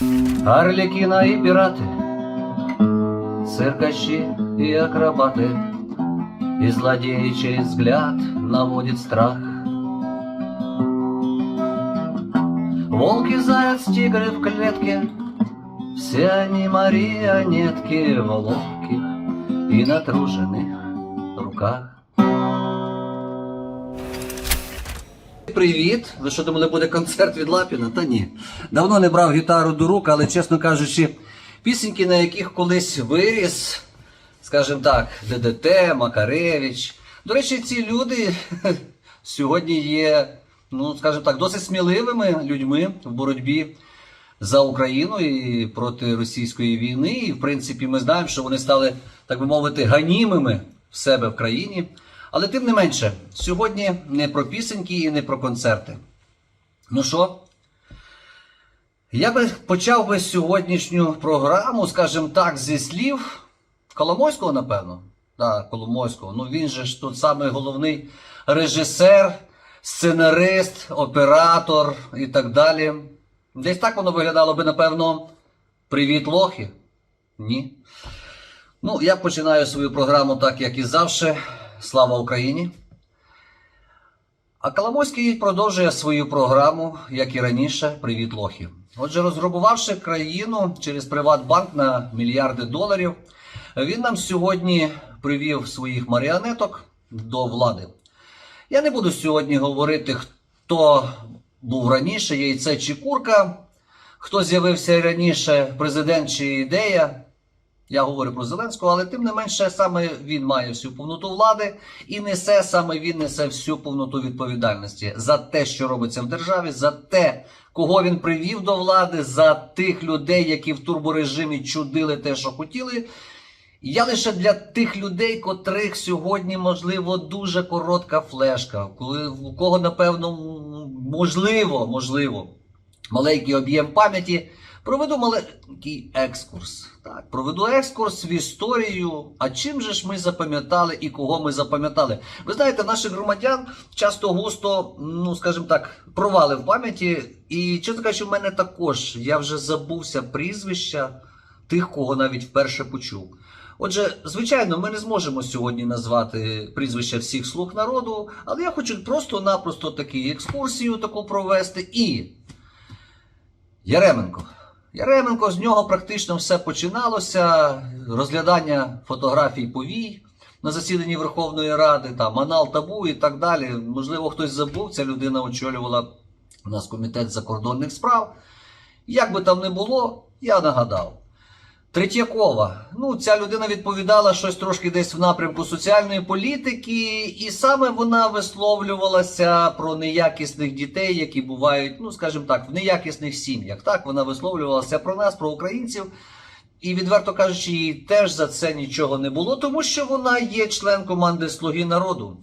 Арликина и пираты, циркачи и акробаты, И злодей, чей взгляд наводит страх. Волки, заяц, тигры в клетке, Все они марионетки в ловких и натруженных руках. Привіт! Ви що думали, буде концерт від Лапіна? Та ні. Давно не брав гітару до рук, але чесно кажучи, пісеньки, на яких колись виріс, скажімо так, ДДТ, Макаревич. До речі, ці люди сьогодні є, ну, скажімо так, досить сміливими людьми в боротьбі за Україну і проти російської війни. І, в принципі, ми знаємо, що вони стали, так би мовити, ганімими в себе в країні. Але тим не менше, сьогодні не про пісеньки і не про концерти. Ну що? Я би почав би сьогоднішню програму, скажімо так, зі слів Коломойського, напевно. Так, Коломойського. Ну він же ж тут самий головний режисер, сценарист, оператор і так далі. Десь так воно виглядало би, напевно, Привіт, лохи. Ні. Ну, я починаю свою програму так, як і завжди. Слава Україні! А Коломойський продовжує свою програму, як і раніше, Привіт Лохи. Отже, розграбувавши країну через Приватбанк на мільярди доларів, він нам сьогодні привів своїх маріонеток до влади. Я не буду сьогодні говорити, хто був раніше, яйце чи курка, хто з'явився раніше, президент чи ідея. Я говорю про Зеленського, але тим не менше саме він має всю повноту влади і несе саме він несе всю повноту відповідальності за те, що робиться в державі, за те, кого він привів до влади, за тих людей, які в турборежимі чудили те, що хотіли. Я лише для тих людей, котрих сьогодні, можливо, дуже коротка флешка, коли у кого, напевно, можливо, можливо, маленький об'єм пам'яті. Проведу маленький екскурс. Так, проведу екскурс в історію. А чим же ж ми запам'ятали і кого ми запам'ятали? Ви знаєте, наших громадян часто густо, ну скажімо так, провали в пам'яті. І чесно кажучи, в мене також я вже забувся прізвища тих, кого навіть вперше почув. Отже, звичайно, ми не зможемо сьогодні назвати прізвища всіх слуг народу, але я хочу просто-напросто таку екскурсію таку провести і. Яременко. Яременко з нього практично все починалося. Розглядання фотографій повій на засіданні Верховної Ради, там анал табу і так далі. Можливо, хтось забув, ця людина очолювала у нас комітет закордонних справ. Як би там не було, я нагадав. Третьякова. Ну, ця людина відповідала щось трошки десь в напрямку соціальної політики, і саме вона висловлювалася про неякісних дітей, які бувають, ну скажімо так, в неякісних сім'ях. Так, вона висловлювалася про нас, про українців. І, відверто кажучи, їй теж за це нічого не було, тому що вона є член команди Слуги народу.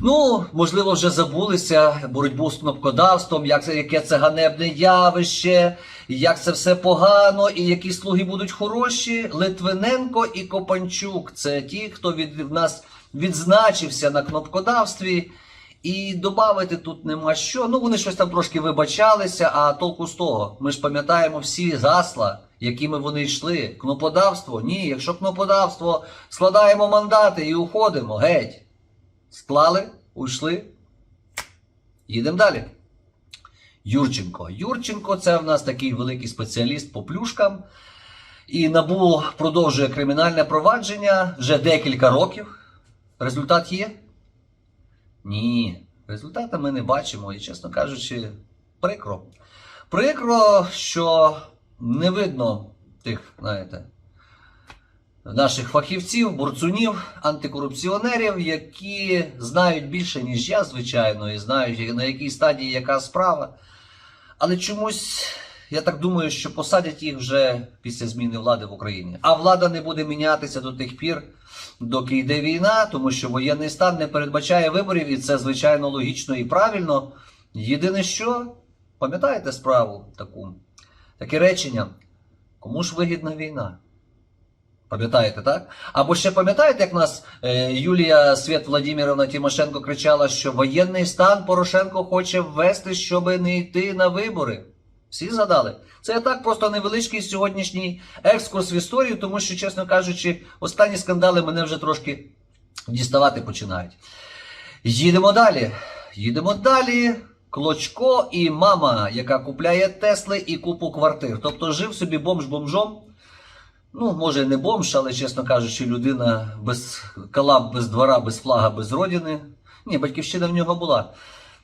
Ну, можливо, вже забулися боротьбу з кнопкодавством, як це, яке це ганебне явище, як це все погано, і які слуги будуть хороші. Литвиненко і Копанчук це ті, хто від нас відзначився на кнопкодавстві. І додати тут нема що. Ну, вони щось там трошки вибачалися, а толку з того. Ми ж пам'ятаємо всі гасла, якими вони йшли. Кноподавство? Ні, якщо кноподавство, складаємо мандати і уходимо. Геть. Склали, уйшли. Їдемо далі. Юрченко. Юрченко це в нас такий великий спеціаліст по плюшкам. І НАБУ продовжує кримінальне провадження вже декілька років. Результат є? Ні. Результата ми не бачимо. І, чесно кажучи, прикро. Прикро, що не видно тих, знаєте, наших фахівців, борцунів, антикорупціонерів, які знають більше, ніж я, звичайно, і знають, на якій стадії яка справа. Але чомусь я так думаю, що посадять їх вже після зміни влади в Україні. А влада не буде мінятися до тих пір, доки йде війна, тому що воєнний стан не передбачає виборів, і це звичайно логічно і правильно. Єдине, що пам'ятаєте справу таку, таке речення, кому ж вигідна війна? Пам'ятаєте, так? Або ще пам'ятаєте, як нас е, Юлія Свят Владимировна Тимошенко кричала, що воєнний стан Порошенко хоче ввести, щоб не йти на вибори. Всі згадали. Це так просто невеличкий сьогоднішній екскурс в історію, тому що, чесно кажучи, останні скандали мене вже трошки діставати починають. Їдемо далі. Їдемо далі. Клочко і мама, яка купляє Тесли і купу квартир. Тобто жив собі бомж бомжом. Ну, може, не бомж, але, чесно кажучи, людина без калаб, без двора, без флага, без родини. Ні, батьківщина в нього була.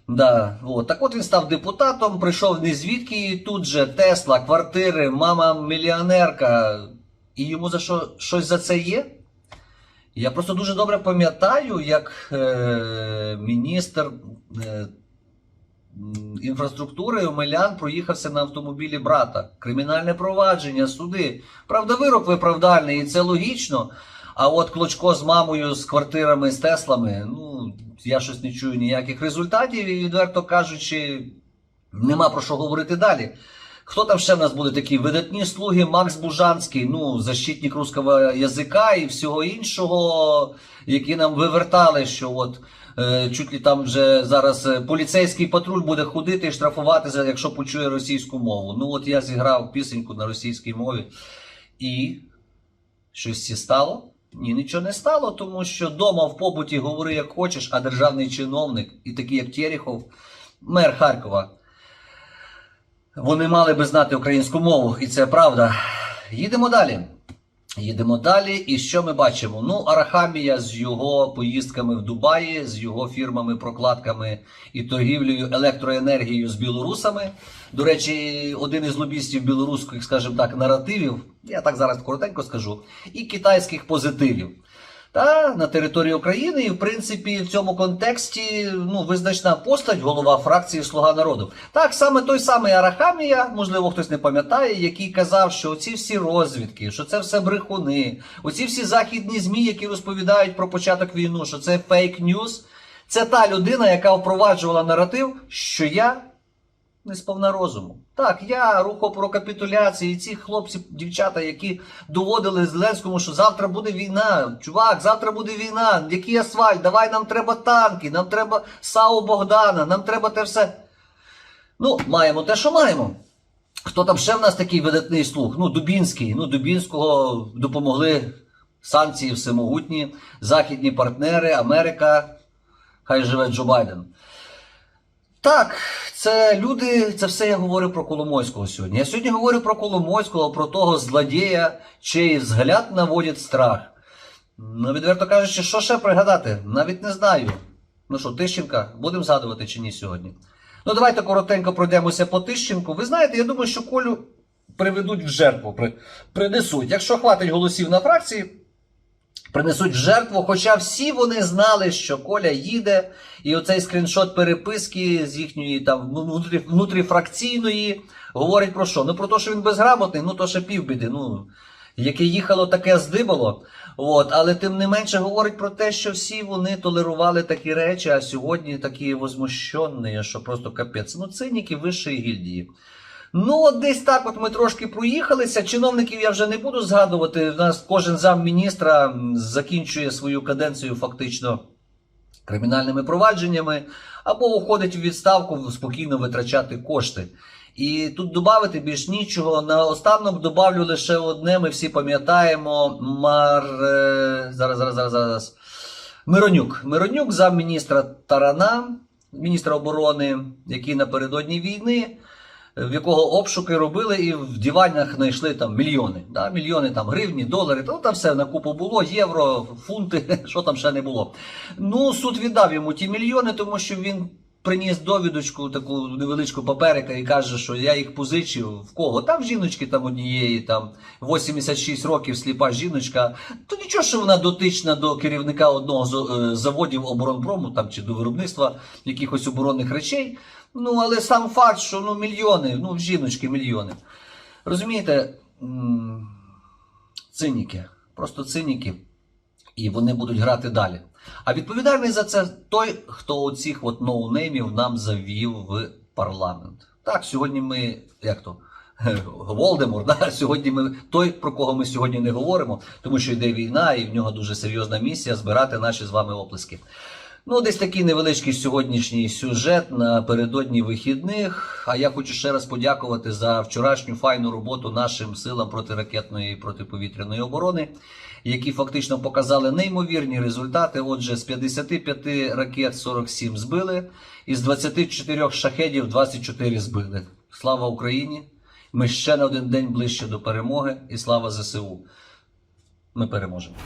Да, от. Так от він став депутатом, прийшов не звідки, і тут же Тесла, квартири, мама мільйонерка. І йому за що щось за це є? Я просто дуже добре пам'ятаю, як е, міністр е, інфраструктури Омелян проїхався на автомобілі брата. Кримінальне провадження, суди. Правда, вирок виправдальний, і це логічно. А от Клочко з мамою, з квартирами, з Теслами, ну, я щось не чую ніяких результатів, і відверто кажучи, нема про що говорити далі. Хто там ще в нас буде такі видатні слуги? Макс Бужанський, ну, защитник русского язика і всього іншого, які нам вивертали, що от чуть ли там вже зараз е, поліцейський патруль буде ходити і штрафуватися, якщо почує російську мову. Ну от я зіграв пісеньку на російській мові. І щось ці стало? Ні, нічого не стало, тому що дома в побуті говори як хочеш, а державний чиновник, і такий як Терехов, мер Харкова, вони мали би знати українську мову, і це правда. Їдемо далі. Їдемо далі. І що ми бачимо? Ну, Арахамія з його поїздками в Дубаї, з його фірмами, прокладками і торгівлею електроенергією з білорусами. До речі, один із лобістів білоруських, скажімо так, наративів, я так зараз коротенько скажу, і китайських позитивів. Та на території України, і в принципі в цьому контексті ну визначна постать, голова фракції Слуга народу. Так саме той самий Арахамія, можливо, хтось не пам'ятає, який казав, що оці всі розвідки, що це все брехуни, оці всі західні змі, які розповідають про початок війни, що це фейк ньюс. Це та людина, яка впроваджувала наратив, що я не сповна розуму. Так, я рухав про капітуляції, і ці хлопці, дівчата, які доводили Зеленському, що завтра буде війна. Чувак, завтра буде війна. Який асфальт? Давай нам треба танки, нам треба САУ Богдана, нам треба те все. Ну, маємо те, що маємо. Хто там ще в нас такий видатний слух? Ну, Дубінський. Ну, Дубінського допомогли санкції всемогутні, західні партнери, Америка. Хай живе Джо Байден. Так, це люди, це все я говорю про Коломойського сьогодні. Я сьогодні говорю про Коломойського, про того злодія, чий взгляд наводить страх. Ну, відверто кажучи, що ще пригадати? Навіть не знаю. Ну що, Тищенка, будемо згадувати чи ні сьогодні? Ну, давайте коротенько пройдемося по Тищенку. Ви знаєте, я думаю, що Колю приведуть в жертву, при, принесуть. Якщо хватить голосів на фракції, принесуть в жертву, хоча всі вони знали, що Коля їде, і оцей скріншот переписки з їхньої там внутрі, внутріфракційної говорить про що? Ну про те, що він безграмотний, ну то ще півбіди. Ну, яке їхало, таке здибало. От, але тим не менше говорить про те, що всі вони толерували такі речі, а сьогодні такі возмущені, що просто капець. Ну, циніки вищої гільдії. Ну, от десь так от ми трошки проїхалися. Чиновників я вже не буду згадувати. У нас кожен замміністра закінчує свою каденцію фактично кримінальними провадженнями, або уходить у відставку спокійно витрачати кошти. І тут додати більш нічого. Наостанок добавлю лише одне. Ми всі пам'ятаємо Мар. е, Зараз, зараз, зараз, зараз. Миронюк. Миронюк, замміністра Тарана, міністра оборони, який напередодні війни, в якого обшуки робили і в діваннях знайшли там мільйони. Да? Мільйони там гривні, долари, то там все на купу було, євро, фунти, що там ще не було. Ну, суд віддав йому ті мільйони, тому що він приніс довідочку, таку невеличку паперика і каже, що я їх позичив в кого? Там жіночки там однієї, там 86 років сліпа жіночка. То нічого, що вона дотична до керівника одного з е, заводів оборонпрому там чи до виробництва якихось оборонних речей. Ну, але сам факт, що ну мільйони, ну жіночки мільйони. Розумієте, циніки, просто циніки, і вони будуть грати далі. А відповідальний за це той, хто оцих от ноунеймів нам завів в парламент. Так, сьогодні ми, як то, Волдемор, да? сьогодні ми той, про кого ми сьогодні не говоримо, тому що йде війна, і в нього дуже серйозна місія збирати наші з вами оплески. Ну, десь такий невеличкий сьогоднішній сюжет напередодні вихідних. А я хочу ще раз подякувати за вчорашню файну роботу нашим силам протиракетної і протиповітряної оборони, які фактично показали неймовірні результати. Отже, з 55 ракет 47 збили, і з 24 шахедів 24 збили. Слава Україні! Ми ще на один день ближче до перемоги, і слава ЗСУ. Ми переможемо.